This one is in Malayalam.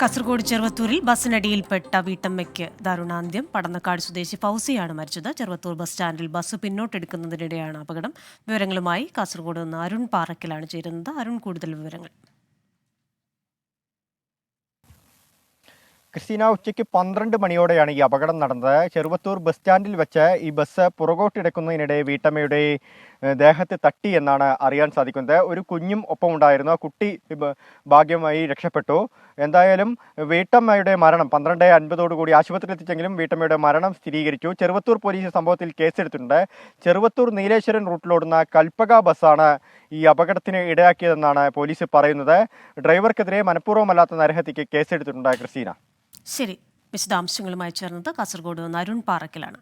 കാസർഗോഡ് ചെറുവത്തൂരിൽ ബസ്സിനടിയിൽപ്പെട്ട വീട്ടമ്മയ്ക്ക് ദാരുണാന്ത്യം. പടന്നക്കാട് സ്വദേശി ഫൗസിയാണ് മരിച്ചത്. ചെറുവത്തൂർ ബസ് സ്റ്റാൻഡിൽ ബസ് പിന്നോട്ടെടുക്കുന്നതിനിടെയാണ് അപകടം. വിവരങ്ങളുമായി കാസർഗോഡ് നിന്ന് അരുൺ പാറക്കലാണ് ചേരുന്നത്. അരുൺ കൂടുതൽ വിവരങ്ങൾ. ക്രിസ്റ്റീന ഉച്ചയ്ക്ക് പന്ത്രണ്ട് മണിയോടെയാണ് ഈ അപകടം നടന്നത്. ചെറുവത്തൂർ ബസ് സ്റ്റാൻഡിൽ വെച്ച് ഈ ബസ് പുറകോട്ടിടക്കുന്നതിനിടെ വീട്ടമ്മയുടെ ദേഹത്ത് തട്ടി എന്നാണ് അറിയാൻ സാധിക്കുന്നത്. ഒരു കുഞ്ഞും ഒപ്പം ഉണ്ടായിരുന്നു ആ കുട്ടി ഭാഗ്യമായി രക്ഷപ്പെട്ടു. എന്തായാലും വീട്ടമ്മയുടെ മരണം പന്ത്രണ്ട് അൻപതോടുകൂടി ആശുപത്രിയിൽ എത്തിച്ചെങ്കിലും വീട്ടമ്മയുടെ മരണം സ്ഥിരീകരിച്ചു. ചെറുവത്തൂർ പോലീസ് സംഭവത്തിൽ കേസെടുത്തിട്ടുണ്ട്. ചെറുവത്തൂർ നീലേശ്വരൻ റൂട്ടിലോടുന്ന കൽപ്പക ബസ്സാണ് ഈ അപകടത്തിന് ഇടയാക്കിയതെന്നാണ് പോലീസ് പറയുന്നത്. ഡ്രൈവർക്കെതിരെ മനഃപൂർവമല്ലാത്ത നരഹത്യക്ക് കേസെടുത്തിട്ടുണ്ട് ക്രിസ്റ്റീന. ശരി. വിശദാംശങ്ങളുമായി ചേർന്നത് കാസർഗോഡ് നിന്ന് അരുൺ പാറക്കലാണ്.